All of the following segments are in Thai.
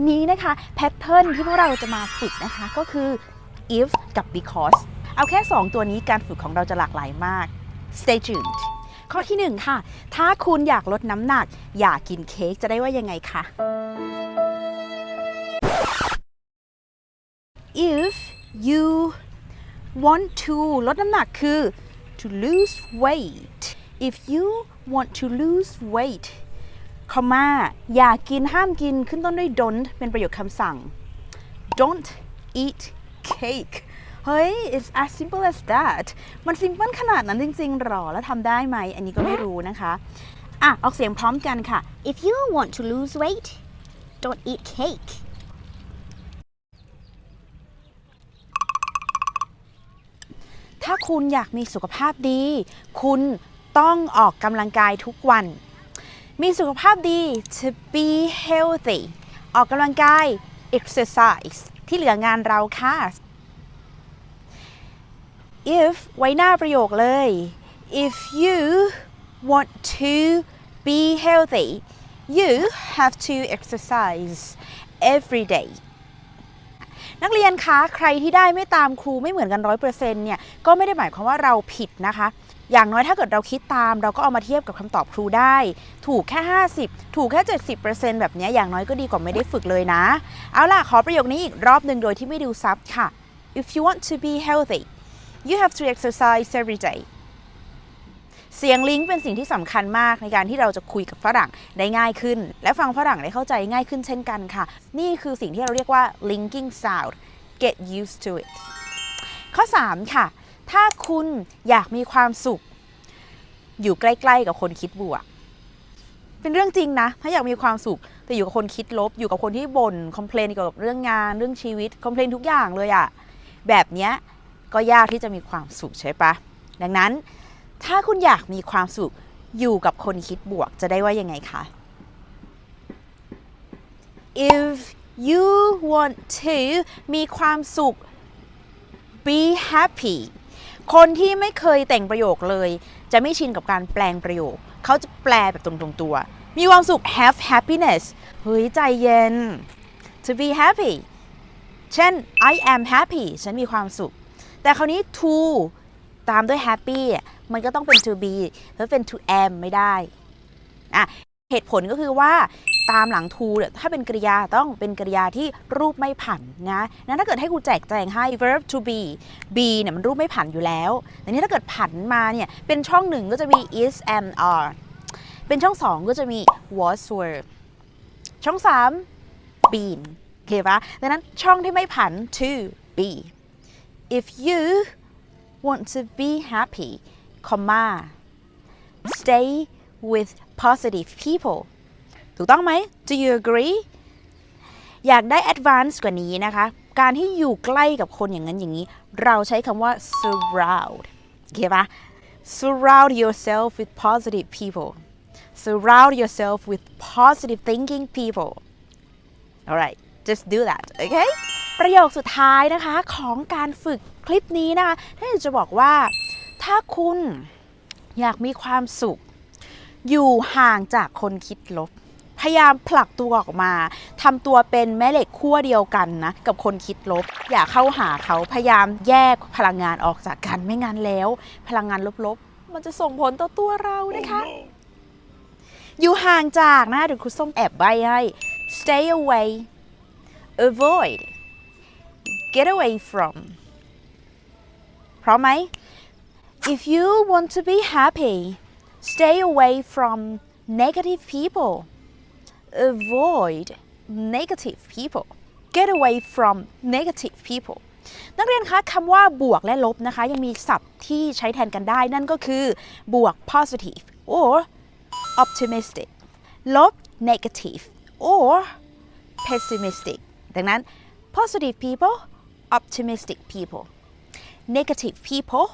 วันนี้นะคะแพทเทิร์นที่พวกเราจะมาฝึกนะคะก็คือ if กับ because เอาแค่ 2 ตัวนี้การฝึกของเราจะหลากหลายมาก stay tuned ข้อที่ 1 ค่ะ ถ้าคุณอยากลดน้ำหนัก อยากกินเค้กจะได้ว่ายังไงคะ if you want to ลดน้ำหนักคือ to lose weight if you want to lose weight คอมาอยากกินห้ามกินขึ้นต้นด้วย don't เป็นประโยคคำสั่ง don't eat cake เฮ้ย it's as simple as that มัน simple ขนาดนั้นจริงๆหรอ แล้วทำได้ไหม อันนี้ก็ไม่รู้นะคะ อะ ออกเสียงพร้อมกันค่ะ If you want to lose weight, don't eat cake. ถ้าคุณอยากมีสุขภาพดี คุณต้องออกกำลังกายทุกวัน มีสุขภาพดี to be healthy ออกกำลังกาย exercise ที่เหลืองานเราค่ะ if ไว้หน้าประโยคเลย if you want to be healthy you have to exercise every day นักเรียนคะใครที่ได้ไม่ตามครูไม่เหมือนกันร้อยเปอร์เซ็นต์เนี่ยก็ไม่ได้หมายความว่าเราผิดนะคะ อย่างน้อยถ้าเกิดเราคิดตาม เราก็เอามาเทียบกับคำตอบครูได้ ถูกแค่ 50 ถูกแค่ 70%แบบเนี้อย่างน้อยก็ดีกว่าไม่ได้ฝึกเลยนะ เอาล่ะ ขอประโยคนี้อีกรอบหนึ่งโดยที่ไม่ดูซับค่ะ if you want to be healthy you have to exercise every day เสียงลิงก์เป็นสิ่งที่สำคัญมากในการที่เราจะคุยกับฝรั่งได้ง่ายขึ้น และฟังฝรั่งได้เข้าใจง่ายขึ้นเช่นกันค่ะ นี่คือสิ่งที่เราเรียกว่า linking sound get used to it ข้อ 3 ค่ะ ถ้าคุณอยากมีความสุข อยู่ใกล้ๆกับคนคิดบวก เป็นเรื่องจริงนะ ถ้าอยากมีความสุข แต่อยู่กับคนคิดลบ อยู่กับคนที่บน่นคอมเพลนเกี่ยวกับเรื่องงาน เรื่องชีวิต คอมเพลนทุกอย่างเลยอะแบบเนี้ยก็ยากที่จะมีความสุขใช่ปะดังนั้น ถ้าคุณอยากมีความสุขอยู่กับคนคิดบวกจะได้ว่ายังไงคะ if you want to มีความสุข be happy คนที่ไม่เคยแต่งประโยคเลย จะไม่ชินกับการแปลงประโยค เขาจะแปลแบบตรงๆตัว มีความสุข have happiness เฮ้ยใจเย็น to be happy เช่น I am happy ฉันมีความสุข แต่คราวนี้ to ตามด้วย happy มันก็ต้องเป็น to be แล้วเป็น to am ไม่ได้อะเหตุผลก็คือว่าตามหลัง to เนี่ยถ้าเป็นกริยาต้องเป็นกริยาที่รูปไม่ผันนะนั้นถ้าเกิดให้ครูแจกแจงให้ verb to be be เนี่ยมันรูปไม่ผันอยู่แล้วแต่นี้ถ้าเกิดผันมาเนี่ยเป็นช่องหนึ่งก็จะมี is am are เป็นช่องสองก็จะมี was were ช่องสาม been โอเคปะดังนั้นช่องที่ไม่ผัน to be if you want to be happy, comma, stay with positive people ถูกต้องไหม Do you agree อยากได้ advance กว่านี้นะคะ การที่อยู่ใกล้กับคนอย่างนั้นอย่างนี้ เราใช้คำว่า surround โอเคปะ surround yourself with positive people surround yourself with positive thinking people alright just do that okay ประโยคสุดท้ายนะคะของการฝึกคลิปนี้นะคะถ้าอยาจะบอกว่า ถ้าคุณอยากมีความสุข อยู่ห่างจากคนคิดลบ พยายามผลักตัวออกมาทำตัวเป็นแม่เหล็กขั้วเดียวกันนะ กับคนคิดลบ อย่าเข้าหาเขาพยายามแยกพลังงานออกจากกันไม่งั้นแล้ว พลังงานลบๆ มันจะส่งผลต่อตัวเรานะคะ อยู่ห่างจากนะเดี๋ยวครูส้มแอบใบให้ stay away avoid get away from พร้อมไหม if you want to be happy stay away from negative people avoid negative people get away from negative people นักเรียนคะคำว่าบวกและลบนะคะ ยังมีศัพท์ที่ใช้แทนกันได้ นั่นก็คือบวก positive or optimistic ลบ negative or pessimistic ดังนั้น positive people optimistic people negative people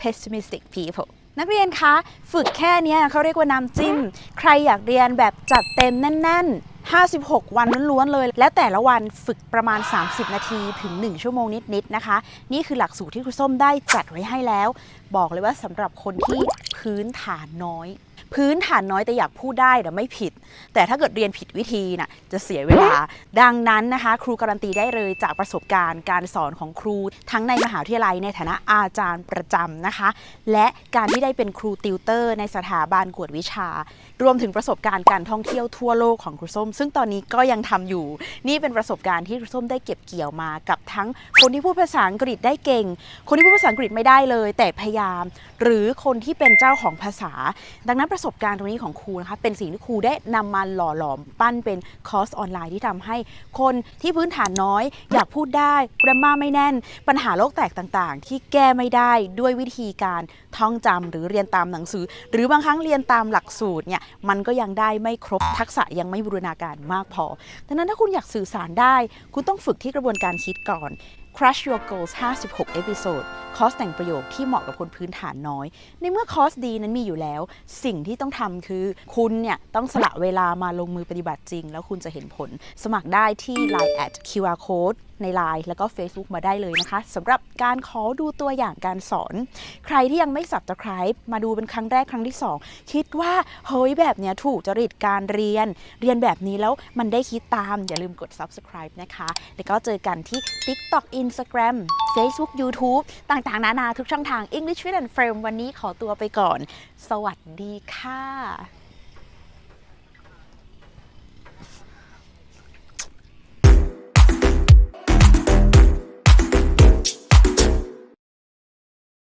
pessimistic people นักเรียนคะฝึกแค่เนี้ยเขาเรียกว่าน้ำจิ้ม ใครอยากเรียนแบบจัดเต็มแน่น ๆ 56 วันล้วนๆเลย และแต่ละวันฝึกประมาณ 30 นาทีถึง 1 ชั่วโมงนิด ๆ นะคะ นี่คือหลักสูตรที่ครูส้มได้จัดไว้ให้แล้ว บอกเลยว่าสำหรับคนที่พื้นฐานน้อย พื้นฐานน้อยแต่อยากพูดได้แต่ไม่ผิด แต่ถ้าเกิดเรียนผิดวิธีน่ะจะเสียเวลา ดังนั้นนะคะ ครูการันตีได้เลยจากประสบการณ์การสอนของครู ทั้งในมหาวิทยาลัยในฐานะอาจารย์ประจำนะคะ และการที่ได้เป็นครูติวเตอร์ ในสถาบันกวดวิชา รวมถึงประสบการณ์การท่องเที่ยวทั่วโลกของครูส้ม ซึ่งตอนนี้ก็ยังทำอยู่ นี่เป็นประสบการณ์ที่ครูส้มได้เก็บเกี่ยวมากับทั้งคนที่พูดภาษาอังกฤษได้เก่ง คนที่พูดภาษาอังกฤษไม่ได้เลย แต่พยายาม หรือคนที่เป็นเจ้าของภาษา ดังนั้นประสบการณ์ตรงนี้ของครูนะคะเป็นสิ่งที่ครูได้นำมาหล่อหลอมปั้นเป็นคอร์สออนไลน์ที่ทำให้คนที่พื้นฐานน้อย อยากพูดได้กรามาไม่แน่น ปัญหาโลกแตกต่างๆ ที่แก้ไม่ได้ด้วยวิธีการท่องจำหรือเรียนตามหนังสือ หรือบางครั้งเรียนตามหลักสูตรเนี่ยมันก็ยังได้ไม่ครบทักษะยังไม่บูรณาการมากพอดังนั้นถ้าคุณอยากสื่อสารได้ คุณต้องฝึกที่กระบวนการคิดก่อน Crush Your Goals 56 เอพิโซด คอร์สแต่งประโยคที่เหมาะกับคนพื้นฐานน้อย ในเมื่อคอร์สดีนั้นมีอยู่แล้ว สิ่งที่ต้องทำคือ คุณเนี่ย ต้องสละเวลามาลงมือปฏิบัติจริง แล้วคุณจะเห็นผล สมัครได้ที่ Line at QR Code ใน Line แล้วก็ Facebook มาได้เลยนะคะสำหรับการขอดูตัวอย่างการสอน ใครที่ยังไม่ subscribe มาดูเป็นครั้งแรกครั้งที่ 2 คิดว่าเฮ้ยแบบเนี้ยถูกจริตการเรียน เรียนแบบนี้แล้วมันได้คิดตาม อย่าลืมกด subscribe นะคะ แล้วก็เจอกันที่ TikTok Instagram Facebook YouTube ต่างๆ นานาทุกช่องทาง English Fit and Firm วันนี้ขอตัวไปก่อน สวัสดีค่ะ